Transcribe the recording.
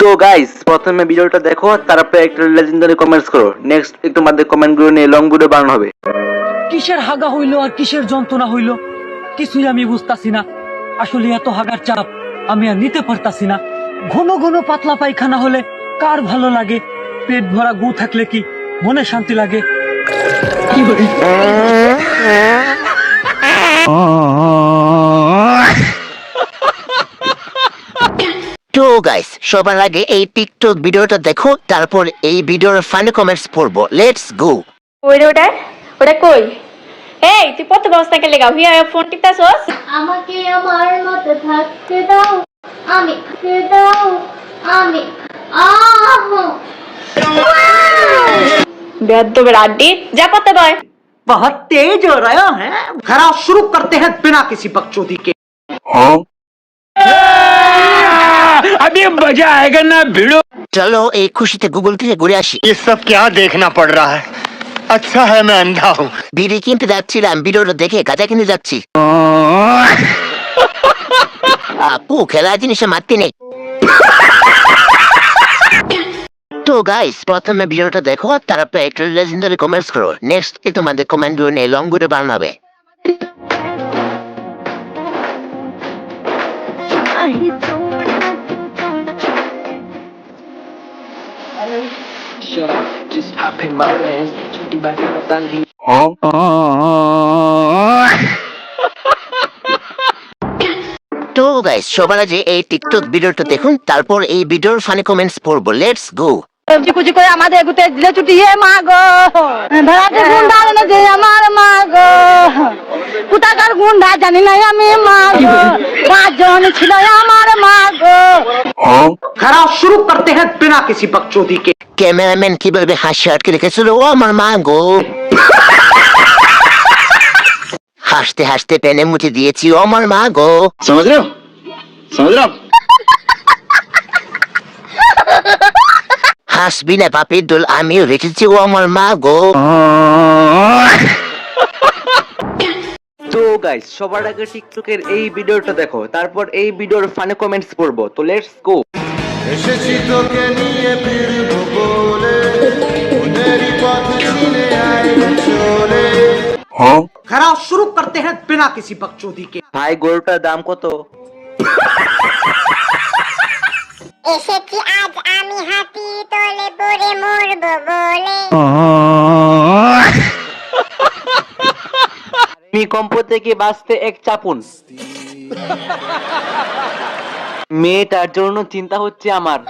তো গাইস প্রথমে ভিডিওটা দেখো তারপরে একটা লেজেন্ডারি কমেন্টস করো। নেক্সট তোমাদের কমেন্টগুলো নিয়ে লং ভিডিও বানানো হবে। কিসের হাগা হইল আর কিসের যন্ত্রণা হইল? কিছুই আমি বুঝতাছি না। আসলে এত হাগার চাপ আমি আর নিতে পারতাছি না। ঘন ঘন পাতলা পায়খানা হলে কার ভালো লাগে? পেট ভরা গু থাকলে কি মনে শান্তি লাগে? তো গাইস সবার আগে এই টিকটক ভিডিওটা দেখো তারপর এই ভিডিওর ফানি কমেন্টস পড়বো লেটস গো ওই রে ওটা ওটা কই এই তুই কত বস্তা কে লেগাও হিয়া ফোন টিপতাছস আমাকে আমার মতো থাকতে দাও আমি থাকতে দাও আমি আহ বেয়াদবের আড্ডি যা করতে বয় बहुत तेज हो रहा है खरा शुरू करते हैं बिना किसी बकचोदी के চলো এই খুশিতে গুগল থেকে ঘুরে আসি ये सब क्या देखना पड़ रहा है अच्छा है मैं अंधा हूँ বিড়ি কিনতে যাচ্ছিলাম ভিডিওটা দেখে গাঁজা কিনতে যাচ্ছি আপু খেলা জিনিসে মারতে নেই তো গাইস প্রথমে ভিডিওটা দেখো তারপরে একটা লেজেন্ডারি কমেন্টস করো নেক্সট তোমাদের কমেন্ট নিয়ে লং ভিডিও বানাবে তো গাইস সবার আগে এই টিকটক ভিডিওটা দেখুন তারপর এই ভিডিওর ফানি কমেন্টস পড়ব লেটস গো কুচি করে আমাদের গুতে দিলে ছুটি হে মা গো! ধরাতে গুন্ডা এনে যে আমার মা গো! কোথাকার গুন্ডা জানি না আমি মা গো! পাঁচজন ছিল আমার মা গো खरा शुरू करते हैं बिना किसी बकचोदी के ক্যামেরাম্যান কিভাবে হাসি আটকে রেখেছিল ও আমার মা গো হাসতে হাসতে পেনে মুছে দিয়েছি ও আমার মা গো समझ रहे हो समझ रहे हो হাসবি না পাপির দোল আমিও রেখেছি ও আমার মা গো তো গাইস সবার আগে টিকটকের এই ভিডিওটা দেখো। তারপর এই ভিডিওর ফানে কমেন্টস পড়ব। তো লেটস গো এসেছি তোকে নিয়ে ফিরবো বলে ওদেরই পথ চিনে আয় চলে। হ্যাঁ? খারাপ শুরু করতে হ্যাঁ বিনা কিসি বকচোদি কে। ভাই গরুটার দাম কত? এসেছি আজ আমি হাত ভূমিকম্প থেকে বাঁচতে এক চাপুন। মেয়েটার জন্য চিন্তা হচ্ছে আমার।